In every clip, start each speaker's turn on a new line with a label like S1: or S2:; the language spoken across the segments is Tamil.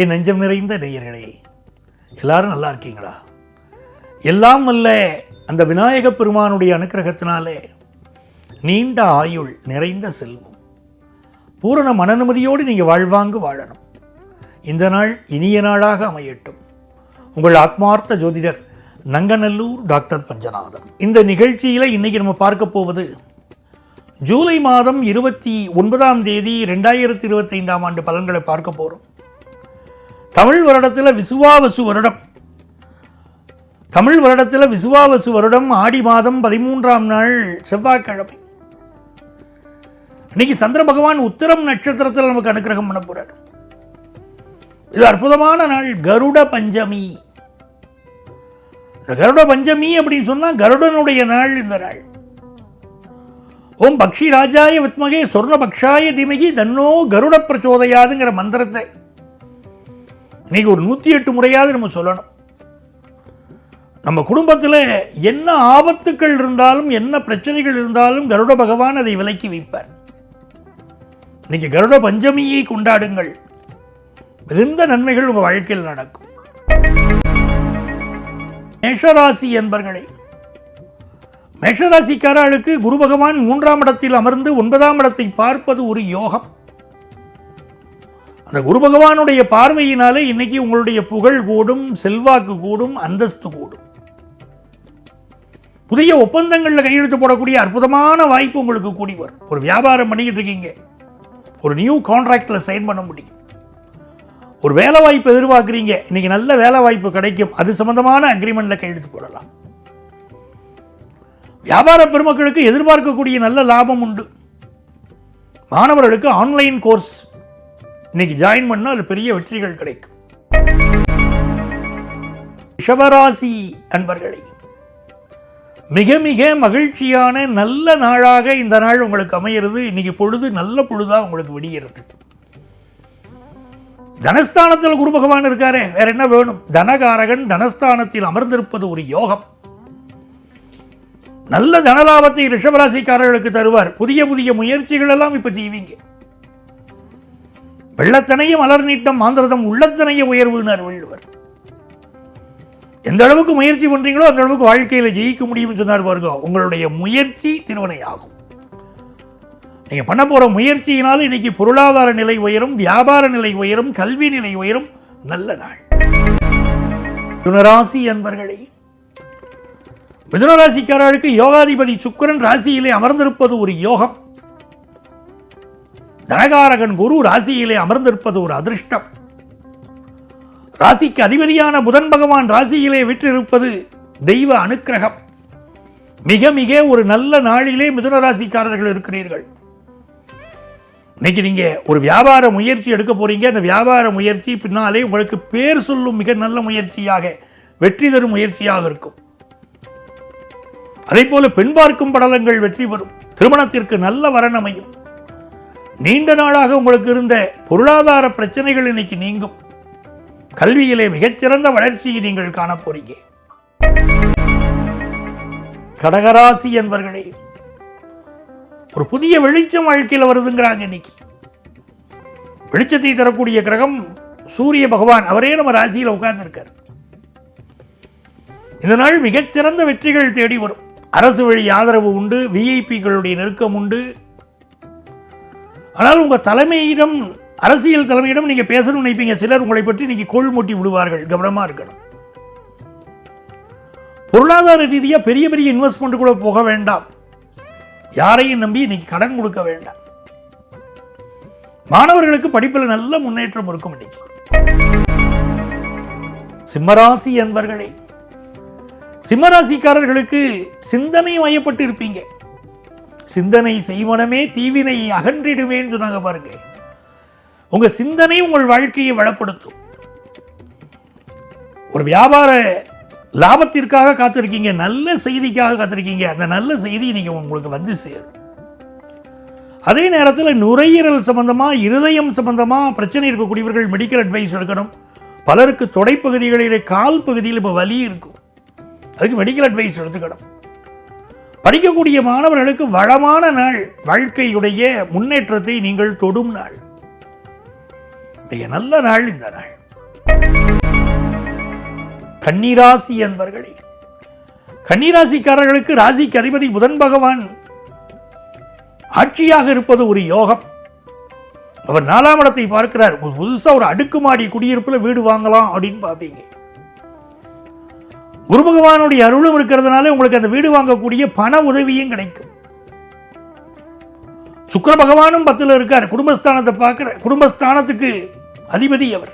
S1: என் நெஞ்சம் நிறைந்த நேயர்களே எல்லாரும் நல்லா இருக்கீங்களா? எல்லாம் வல்ல அந்த விநாயக பெருமானுடைய அனுக்கிரகத்தினாலே நீண்ட ஆயுள் நிறைந்த செல்வம். பூரண மனநிமதியோடு நீங்கள் வாழ்வாங்கு வாழணும். இந்த நாள் இனிய நாளாக அமையட்டும். உங்கள் ஆத்மார்த்த ஜோதிடர் நங்கநல்லூர் டாக்டர் பஞ்சநாதன். இந்த நிகழ்ச்சியில் இன்னைக்கு நம்ம பார்க்க போவது ஜூலை மாதம் இருபத்தி ஒன்பதாம் தேதி ரெண்டாயிரத்தி இருபத்தைந்தாம் ஆண்டு பலன்களை பார்க்க போகிறோம் தமிழ் வருடத்தில் விசுவாவசு வருடம். தமிழ் வருடத்தில் விசுவாவசு வருடம் ஆடி மாதம் பதிமூன்றாம் நாள் செவ்வாய்க்கிழமை. இன்னைக்கு சந்திர பகவான் உத்தரம் நட்சத்திரத்தில் நமக்கு அனுக்கிரகம் பண்ண போறார். இது அற்புதமான நாள் கருட பஞ்சமி. கருட பஞ்சமி அப்படின்னு சொன்னா கருடனுடைய நாள் இந்த நாள். ஓம் பக்ஷி ராஜாய வித்மகே சொர்ணபக்ஷாய திமகி தன்னோ கருட பிரச்சோதையாதுங்கிற மந்திரத்தை இன்னைக்கு ஒரு நூற்றி எட்டு முறையாவது நம்ம சொல்லணும். நம்ம குடும்பத்தில் என்ன ஆபத்துக்கள் இருந்தாலும் என்ன பிரச்சனைகள் இருந்தாலும் கருட பகவான் அதை விலக்கி வைப்பார். இன்னைக்கு கருட பஞ்சமியை கொண்டாடுங்கள். மிகுந்த நன்மைகள் உங்கள் வாழ்க்கையில் நடக்கும். மேஷராசி என்பர்களே மேஷராசிக்காரர்களுக்கு குரு பகவான் மூன்றாம் இடத்தில் அமர்ந்து ஒன்பதாம் இடத்தை பார்ப்பது ஒரு யோகம். அந்த குரு பகவானுடைய பார்வையினாலே இன்னைக்கு உங்களுடைய புகழ் கூடும் செல்வாக்கு கூடும் அந்தஸ்து கூடும். புதிய ஒப்பந்தங்களில் கையெழுத்து போடக்கூடிய அற்புதமான வாய்ப்பு உங்களுக்கு கூடி வரும். ஒரு வியாபாரம் பண்ணிக்கிட்டு இருக்கீங்க. ஒரு நியூ கான்ட்ராக்டில் சைன் பண்ண முடியும். ஒரு வேலை வாய்ப்பு எதிர்பார்க்குறீங்க. இன்னைக்கு நல்ல வேலை வாய்ப்பு கிடைக்கும். அது சம்மந்தமான அக்ரிமெண்ட்டில் கையெழுத்து போடலாம். வியாபார பெருமக்களுக்கு எதிர்பார்க்கக்கூடிய நல்ல லாபம் உண்டு. மாணவர்களுக்கு ஆன்லைன் கோர்ஸ் இன்னைக்கு ஜாயின் பண்ணால் அது பெரிய வெற்றிகள் கிடைக்கும். ரிஷபராசி அன்பர்களே மிக மிக மகிழ்ச்சியான நல்ல நாளாக இந்த நாள் உங்களுக்கு அமையிறது. இன்னைக்கு பொழுது நல்ல பொழுதா உங்களுக்கு விடுகிறது தனஸ்தானத்தில் குரு பகவான் இருக்காரே வேற என்ன வேணும்? தனகாரகன் தனஸ்தானத்தில் அமர்ந்திருப்பது ஒரு யோகம். நல்ல தனலாபத்தை ரிஷபராசிக்காரர்களுக்கு தருவார். புதிய புதிய முயற்சிகள் எல்லாம் இப்ப செய்வீங்க வெள்ளத்தனைய மலர் நீட்டம் மாந்திரதம் உள்ளத்தனைய உயர்வுனர் வள்ளுவர் எந்த அளவுக்கு முயற்சி பண்றீங்களோ அந்த அளவுக்கு வாழ்க்கையில் ஜெயிக்க முடியும்னு சொன்னார் பாருங்க. உங்களுடைய முயற்சி திருவனை ஆகும் நீங்கள் பண்ண போகிற முயற்சியினால் இன்னைக்கு பொருளாதார நிலை உயரும் வியாபார நிலை உயரும் கல்வி நிலை உயரும். நல்ல நாள். மிதுனராசி என்பர்களே மிதுனராசிக்காரர்களுக்கு யோகாதிபதி சுக்கரன் ராசியிலே அமர்ந்திருப்பது ஒரு யோகம். தனகாரகன் குரு ராசியிலே அமர்ந்திருப்பது ஒரு அதிர்ஷ்டம். ராசிக்கு அதிபதியான புதன் பகவான் ராசியிலே விற்றிருப்பது தெய்வ அனுக்கிரகம். மிக மிக ஒரு நல்ல நாளிலே மிதுன ராசிக்காரர்கள் இருக்கிறீர்கள். இன்னைக்கு நீங்க ஒரு வியாபார முயற்சி எடுக்க போறீங்க. அந்த வியாபார முயற்சி பின்னாலே உங்களுக்கு பேர் சொல்லும் மிக நல்ல முயற்சியாக வெற்றி தரும் முயற்சியாக இருக்கும். அதே போல பெண் பார்க்கும் படலங்கள் வெற்றி பெறும். திருமணத்திற்கு நல்ல வரன் அமையும். நீண்ட நாளாக உங்களுக்கு இருந்த பொருளாதார பிரச்சனைகள் இன்னைக்கு நீங்கும். கல்வியிலே மிகச்சிறந்த வளர்ச்சியை நீங்கள் காணப்போறீங்க கடகராசி என்பர்களே ஒரு புதிய வெளிச்சம் வாழ்க்கையில் வருதுங்கிறாங்க இன்னைக்கு. வெளிச்சத்தை தரக்கூடிய கிரகம் சூரிய பகவான் அவரே நம்ம ராசியில் உட்கார்ந்துருக்கார். இந்த நாள் மிகச்சிறந்த வெற்றிகள் தேடி வரும். அரசு வழி ஆதரவு உண்டு விஐபிகளுடைய நெருக்கம் உண்டு. ஆனால் உங்கள் தலைமையிடம் அரசியல் தலைமையிடம் நீங்கள் பேசணும்னு நினைப்பீங்க. சிலர் உங்களை பற்றி இன்னைக்கு கோள் மூட்டி விடுவார்கள். கவனமாக இருக்கணும். பொருளாதார ரீதியாக பெரிய பெரிய இன்வெஸ்ட்மெண்ட் கூட போக வேண்டாம். யாரையும் நம்பி இன்னைக்கு கடன் கொடுக்க வேண்டாம். மாணவர்களுக்கு படிப்பில் நல்ல முன்னேற்றம் இருக்கும் இன்னைக்கு. சிம்மராசி என்பர்களே சிம்மராசிக்காரர்களுக்கு சிந்தனை வயப்பட்டு இருப்பீங்க. சிந்தனை செய்வனமே தீவினை அகன்றிடுவேன்னு சொன்னாங்க பாருங்க. உங்க சிந்தனை உங்கள் வாழ்க்கையை வளப்படுத்தும். ஒரு வியாபார லாபத்திற்காக காத்திருக்கீங்க நல்ல செய்திக்காக காத்திருக்கீங்க அந்த நல்ல செய்தி நீங்க உங்களுக்கு வந்து சேரும். அதே நேரத்தில் நுரையீரல் சம்பந்தமா இருதயம் சம்பந்தமா பிரச்சனை இருக்கக்கூடியவர்கள் மெடிக்கல் அட்வைஸ் எடுக்கணும். பலருக்கு தொடைப்பகுதிகளிலே கால் பகுதியில் இப்போ வலி இருக்கும். அதுக்கு மெடிக்கல் அட்வைஸ் எடுத்துக்கணும். படிக்கக்கூடிய மாணவர்களுக்கு வளமான நாள் வாழ்க்கையுடைய முன்னேற்றத்தை நீங்கள் தொடும் நாள். மிக நல்ல நாள் இந்த நாள். கன்னிராசி என்பர்களே கன்னிராசிக்காரர்களுக்கு ராசிக்கு அதிபதி புதன் பகவான். ஆட்சியாக இருப்பது ஒரு யோகம். அவர் நாலாம் இடத்தை பார்க்கிறார். ஒரு புதுசா ஒரு அடுக்குமாடி குடியிருப்புல வீடு வாங்கலாம் அப்படின்னு பார்ப்பீங்க. குரு பகவானுடைய அருளும் இருக்கிறதுனால உங்களுக்கு அந்த வீடு வாங்கக்கூடிய பண உதவியும் கிடைக்கும். சுக்கர பகவானும் பத்தில் இருக்கார். குடும்பஸ்தானத்தை பார்க்குற குடும்பஸ்தானத்துக்கு அதிபதி அவர்.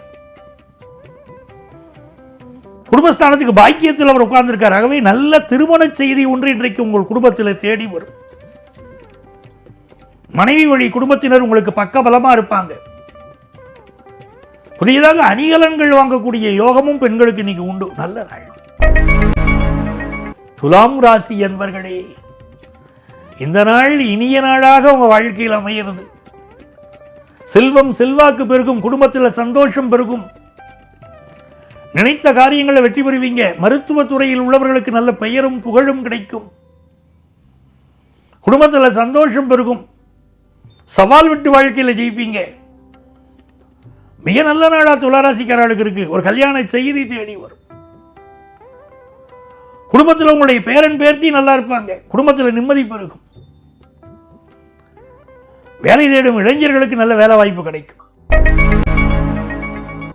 S1: குடும்பஸ்தானத்துக்கு பாக்கியத்தில் அவர் உட்கார்ந்திருக்கார். ஆகவே நல்ல திருமண செய்தி ஒன்று இன்றைக்கு உங்கள் குடும்பத்தில் தேடி வரும். மனைவி வழி குடும்பத்தினர் உங்களுக்கு பக்கபலமா இருப்பாங்க. புதியதாக அணிகலன்கள் வாங்கக்கூடிய யோகமும் பெண்களுக்கு இன்னைக்கு உண்டு. நல்ல நாள். துலாம் ராசி என்பர்களே இந்த நாள் இனிய நாளாக உங்கள் வாழ்க்கையில் அமைகிறது. செல்வம் செல்வாக்கு பெருகும் குடும்பத்தில் சந்தோஷம் பெருகும். நினைத்த காரியங்களை வெற்றி பெறுவீங்க. மருத்துவத்துறையில் உள்ளவர்களுக்கு நல்ல பெயரும் புகழும் கிடைக்கும். குடும்பத்தில் சந்தோஷம் பெருகும். சவால் விட்டு வாழ்க்கையில் ஜெயிப்பீங்க. மிக நல்ல நாளா துளாராசிக்காரர்களுக்கு இருக்குது ஒரு கல்யாண செய்தி தேடி வரும். குடும்பத்தில் உங்களுடைய பேரன் பேர்த்தி நல்லா இருப்பாங்க. குடும்பத்தில் நிம்மதி பெருகும். வேலை தேடும் இளைஞர்களுக்கு நல்ல வேலை வாய்ப்பு கிடைக்கும்.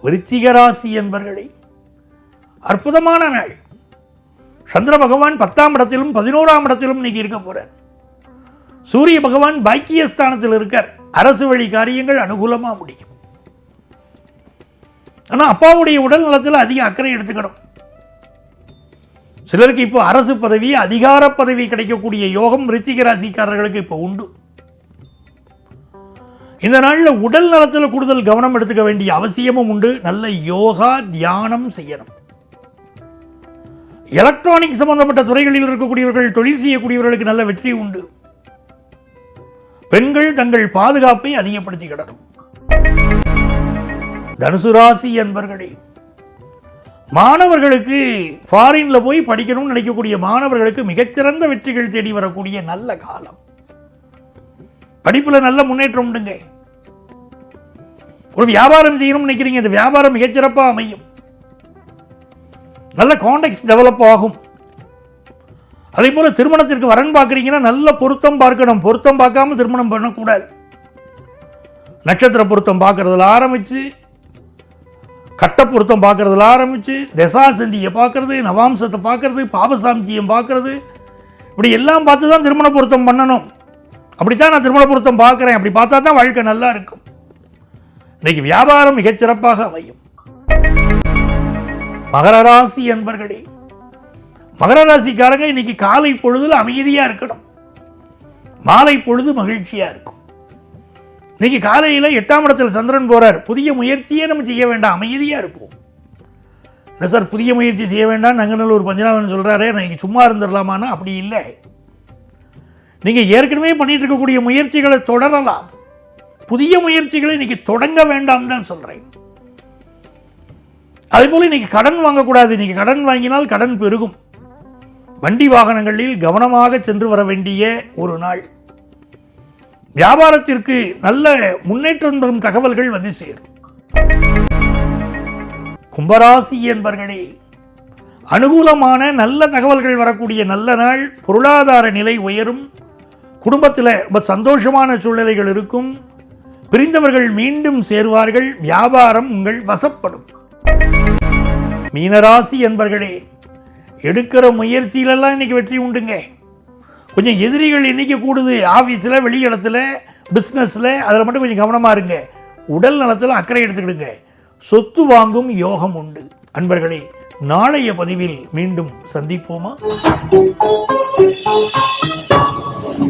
S1: விருச்சிகராசி என்பர்களே அற்புதமான நாள். சந்திர பகவான் பத்தாம் இடத்திலும் பதினோராம் இடத்திலும் இன்னைக்கு இருக்க போறார். சூரிய பகவான் பாக்கியஸ்தானத்தில் இருக்கார். அரசு வழி காரியங்கள் அனுகூலமா முடியும். ஆனா அப்பாவுடைய உடல் நலத்தில் அதிக அக்கறை எடுத்துக்கணும். சிலருக்கு இப்போ அரசு பதவி அதிகார பதவி கிடைக்கக்கூடிய யோகம் ரிச்சிக ராசிக்காரர்களுக்கு இப்போ உண்டு. இந்த நாளில் உடல் நலத்தில் கூடுதல் கவனம் எடுத்துக்க வேண்டிய அவசியமும் உண்டு. நல்ல யோகா தியானம் செய்யணும். எலக்ட்ரானிக் சம்பந்தப்பட்ட துறைகளில் இருக்கக்கூடியவர்கள் தொழில் செய்யக்கூடியவர்களுக்கு நல்ல வெற்றி உண்டு. பெண்கள் தங்கள் பாதுகாப்பை அதிகப்படுத்திக்கிடணும் தனுசு ராசி என்பர்களே மாணவர்களுக்கு ஃபாரின்ல போய் படிக்கணும்னு நினைக்கக்கூடிய மாணவர்களுக்கு மிகச்சிறந்த வெற்றிகள் தேடி வரக்கூடிய நல்ல காலம். படிப்பில் நல்ல முன்னேற்றம் உண்டுங்க. ஒரு வியாபாரம் செய்யணும்னு நினைக்கிறீங்க இந்த வியாபாரம் மிகச்சிறப்பாக அமையும். நல்ல கான்டெக்ட் டெவலப் ஆகும். அதே போல திருமணத்திற்கு வரன் பார்க்குறீங்கன்னா நல்ல பொருத்தம் பார்க்கணும். பொருத்தம் பார்க்காம திருமணம் பண்ணக்கூடாது. நட்சத்திர பொருத்தம் பார்க்கறதுல ஆரம்பித்து கட்ட பொருத்தம் பார்க்கறதுல ஆரம்பிச்சு தசாசந்தியை பார்க்கறது நவாம்சத்தை பார்க்கறது பாபசாமிஜியம் பார்க்கறது. இப்படி எல்லாம் பார்த்து தான் திருமண பொருத்தம் பண்ணணும். அப்படித்தான் நான் திருமண பொருத்தம் பார்க்குறேன். அப்படி பார்த்தா தான் வாழ்க்கை நல்லா இருக்கும். இன்னைக்கு வியாபாரம் மிகச்சிறப்பாக அமையும். மகர ராசி என்பர்களே மகர ராசிக்காரங்க இன்னைக்கு காலை பொழுதில் அமைதியாக இருக்கணும். மாலை பொழுது மகிழ்ச்சியாக இருக்கும். இன்னைக்கு காலையில் எட்டாம் இடத்தில் சந்திரன் போறார். புதிய முயற்சியே நம்ம செய்ய வேண்டாம். அமைதியாக இருப்போம். இல்லை சார் புதிய முயற்சி செய்ய வேண்டாம்? நங்கநல்லூர் பஞ்சநாதன் சொல்கிறாரே நான் இன்னைக்கு சும்மா இருந்துடலாமான்னா? அப்படி இல்லை. நீங்கள் ஏற்கனவே பண்ணிகிட்டு இருக்கக்கூடிய முயற்சிகளை தொடரலாம். புதிய முயற்சிகளை இன்னைக்கு தொடங்க வேண்டாம் தான் சொல்கிறேன் அதே போல இன்னைக்கு கடன் வாங்கக்கூடாது. இன்னைக்கு கடன் வாங்கினால் கடன் பெருகும். வண்டி வாகனங்களில் கவனமாக சென்று வர வேண்டிய ஒரு நாள். வியாபாரத்திற்கு நல்ல முன்னேற்றம் தரும் தகவல்கள் வந்து சேரும். கும்பராசி என்பர்களே அனுகூலமான நல்ல தகவல்கள் வரக்கூடிய நல்ல நாள் பொருளாதார நிலை உயரும் குடும்பத்தில் ரொம்ப சந்தோஷமான சூழ்நிலைகள் இருக்கும் பிரிந்தவர்கள் மீண்டும் சேருவார்கள் வியாபாரம் உங்கள் வசப்படும். மீனராசி என்பர்களே எடுக்கிற முயற்சியிலெல்லாம் இன்னைக்கு வெற்றி உண்டுங்க. கொஞ்சம் எதிரிகள் எண்ணிக்கை கூடுது. ஆஃபீஸில் வெளியிடத்தில் பிஸ்னஸில் அதில் மட்டும் கொஞ்சம் கவனமாக இருங்க. உடல் நலத்தில் அக்கறை எடுத்துக்கிடுங்க. சொத்து வாங்கும் யோகம் உண்டு. அன்பர்களே நாளைய பதிவில் மீண்டும் சந்திப்போமா?